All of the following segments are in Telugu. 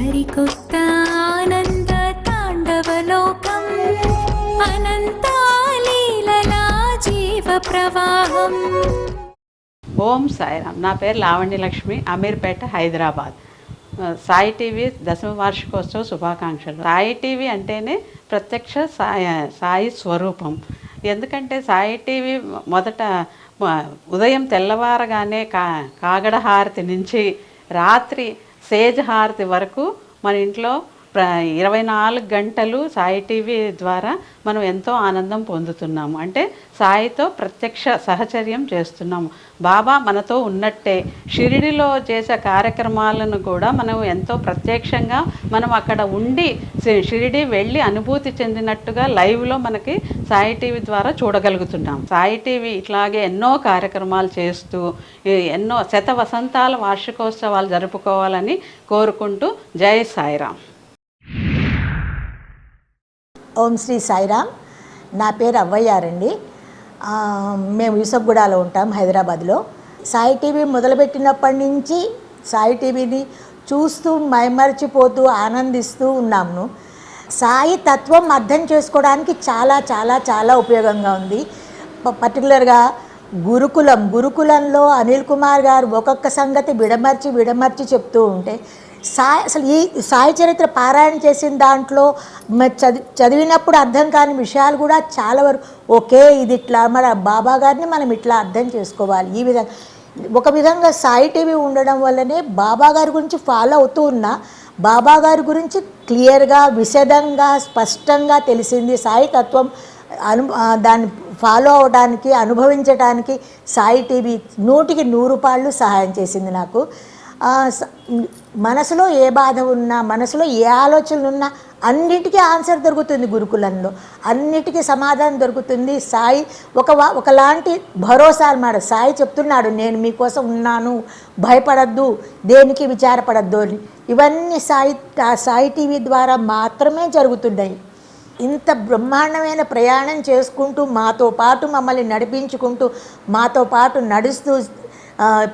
సరికొత్త ఆనంద తాండవలోకం అనంతాలీలలా జీవ ప్రవాహం ఓం సాయిరామ్. నా పేరు లావణ్య లక్ష్మి అమీర్పేట హైదరాబాద్. సాయి టీవీ దశమ వార్షికోత్సవ శుభాకాంక్షలు. సాయి టీవీ అంటేనే ప్రత్యక్ష సాయి సాయి స్వరూపం. ఎందుకంటే సాయి టీవీ మొదట ఉదయం తెల్లవారగానే కా కాగడ హారతి నుంచి రాత్రి సేజ్ హారతి వరకు మన ఇంట్లో ప్ర ఇరవై నాలుగు గంటలు సాయి టీవీ ద్వారా మనం ఎంతో ఆనందం పొందుతున్నాము. అంటే సాయితో ప్రత్యక్ష సహచర్యం చేస్తున్నాము. బాబా మనతో ఉన్నట్టే. షిరిడిలో చేసే కార్యక్రమాలను కూడా మనం ఎంతో ప్రత్యక్షంగా మనం అక్కడ ఉండి షి- షిరిడి వెళ్ళి అనుభూతి చెందినట్టుగా లైవ్లో మనకి సాయి టీవీ ద్వారా చూడగలుగుతున్నాం. సాయి టీవీ ఇట్లాగే ఎన్నో కార్యక్రమాలు చేస్తూ ఎన్నో శత వసంతాల వార్షికోత్సవాలు జరుపుకోవాలని కోరుకుంటూ జై సాయిరామ్. ఓం శ్రీ సాయిరామ్. నా పేరు అవ్వయ్యారండి మేము యూసఫ్గూడలో ఉంటాం హైదరాబాద్లో. సాయి టీవీ మొదలుపెట్టినప్పటి నుంచి సాయి టీవీని చూస్తూ మైమర్చిపోతూ ఆనందిస్తూ ఉన్నాము సాయి తత్వం అర్థం చేసుకోవడానికి చాలా చాలా చాలా ఉపయోగంగా ఉంది. పర్టికులర్గా గురుకులం గురుకులంలో అనిల్ కుమార్ గారు ఒక్కొక్క సంగతి విడమర్చి విడమర్చి చెప్తూ ఉంటే సాయి అసలు ఈ సాయి చరిత్ర పారాయణ చేసిన దాంట్లో చది చదివి చదివినప్పుడు అర్థం కాని విషయాలు కూడా చాలా వరకు ఓకే ఇది ఇట్లా మన బాబా గారిని మనం ఇట్లా అర్థం చేసుకోవాలి. ఈ విధంగా ఒక విధంగా సాయి టీవీ ఉండడం వల్లనే బాబా గారి గురించి ఫాలో అవుతూ ఉన్నా బాబా గారి గురించి క్లియర్గా విశదంగా స్పష్టంగా తెలిసింది. సాయి తత్వం అను దాన్ని ఫాలో అవడానికి అనుభవించడానికి సాయి టీవీ నూటికి నూరు పాళ్ళు సహాయం చేసింది నాకు. మనసులో ఏ బాధ ఉన్నా మనసులో ఏ ఆలోచనలు ఉన్నా అన్నిటికీ ఆన్సర్ దొరుకుతుంది గురుకులంలో. అన్నిటికీ సమాధానం దొరుకుతుంది. సాయి ఒక ఒకలాంటి భరోసా అన్నమాట. సాయి చెప్తున్నాడు నేను మీకోసం ఉన్నాను. భయపడద్దు. దేనికి విచారపడద్దు? అని. ఇవన్నీ సాయి ఆ సాయి టీవీ ద్వారా మాత్రమే జరుగుతున్నాయి ఇంత బ్రహ్మాండమైన ప్రయాణం చేసుకుంటూ మాతో పాటు మమ్మల్ని నడిపించుకుంటూ మాతో పాటు నడుస్తూ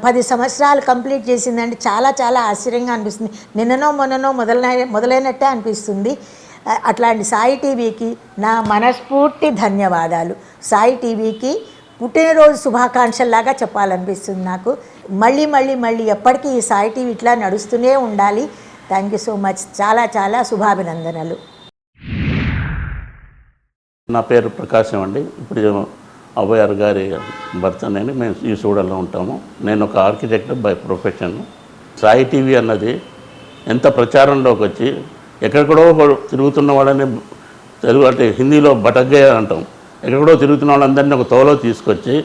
పది సంవత్సరాలు కంప్లీట్ చేసిందంటే చాలా చాలా ఆశ్చర్యంగా అనిపిస్తుంది. నిన్ననో మొన్ననో మొదలైన మొదలైనట్టే అనిపిస్తుంది. అట్లాంటి సాయి టీవీకి నా మనస్ఫూర్తి ధన్యవాదాలు. సాయి టీవీకి పుట్టినరోజు శుభాకాంక్షల్లాగా చెప్పాలనిపిస్తుంది నాకు. మళ్ళీ మళ్ళీ మళ్ళీ ఎప్పటికీ ఈ సాయి టీవీ ఇట్లా నడుస్తూనే ఉండాలి. థ్యాంక్ యూ సో మచ్ చాలా చాలా శుభాభినందనలు. నా పేరు ప్రకాశం అండి. ఇప్పుడు అభయార్ గారి భర్త నేను మేము ఈ సూడల్లో ఉంటాము. నేను ఒక architect by profession. Sai TV అన్నది ఎంత ప్రచారంలోకి వచ్చి ఎక్కడెక్కడో తిరుగుతున్న వాళ్ళని తెలుగు అంటే హిందీలో బటగ్గయ్య అంటాం. ఎక్కడెక్కడో తిరుగుతున్న వాళ్ళందరినీ ఒక తోలో తీసుకొచ్చి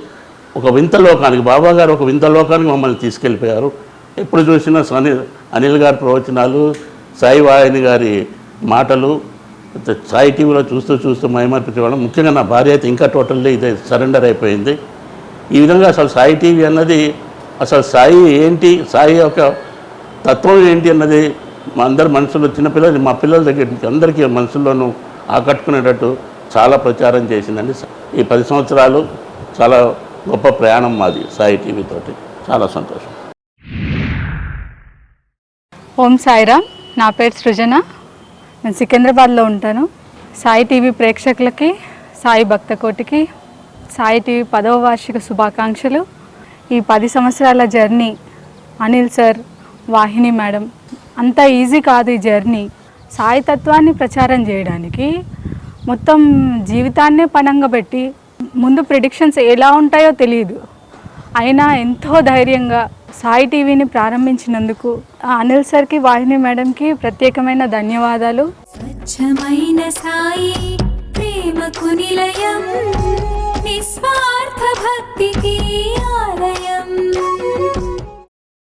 ఒక వింత లోకానికి బాబా గారు ఒక వింత లోకానికి మమ్మల్ని తీసుకెళ్ళిపోయారు. ఎప్పుడు చూసినా సని అనిల్ గారి ప్రవచనాలు సాయి వాహిని గారి మాటలు సాయి టీవీలో చూస్తూ చూస్తూ మయమర్పించేవాళ్ళం ముఖ్యంగా నా భార్య అయితే ఇంకా టోటల్లీ ఇదే సరెండర్ అయిపోయింది. ఈ విధంగా అసలు సాయి టీవీ అన్నది అసలు సాయి ఏంటి? సాయి యొక్క తత్వం ఏంటి అన్నది మా అందరి మనసులో చిన్నపిల్లలు మా పిల్లల దగ్గర నుంచి అందరికీ మనసుల్లోనూ ఆకట్టుకునేటట్టు చాలా ప్రచారం చేసిందండి. ఈ పది సంవత్సరాలు చాలా గొప్ప ప్రయాణం మాది సాయి టీవీతో చాలా సంతోషం. ఓం సాయిరామ్. నా పేరు సృజన. నేను సికింద్రాబాద్లో ఉంటాను. సాయి టీవీ ప్రేక్షకులకి సాయి భక్త కోటికి సాయి టీవీ పదవ వార్షిక శుభాకాంక్షలు. ఈ పది సంవత్సరాల journey Anil sir Vahini madam అంత ఈజీ కాదు ఈ జర్నీ. సాయి తత్వాన్ని ప్రచారం చేయడానికి మొత్తం జీవితాన్నే పణంగా పెట్టి ముందు ప్రిడిక్షన్స్ ఎలా ఉంటాయో తెలియదు. అయినా ఎంతో ధైర్యంగా సాయి టీవీని ప్రారంభించినందుకు అనిల్ సార్కి వాహిని మేడంకి ప్రత్యేకమైన ధన్యవాదాలు. స్వచ్ఛమైన సాయి ప్రేమకు నిలయం నిస్వార్థ భక్తికి ఆలయం.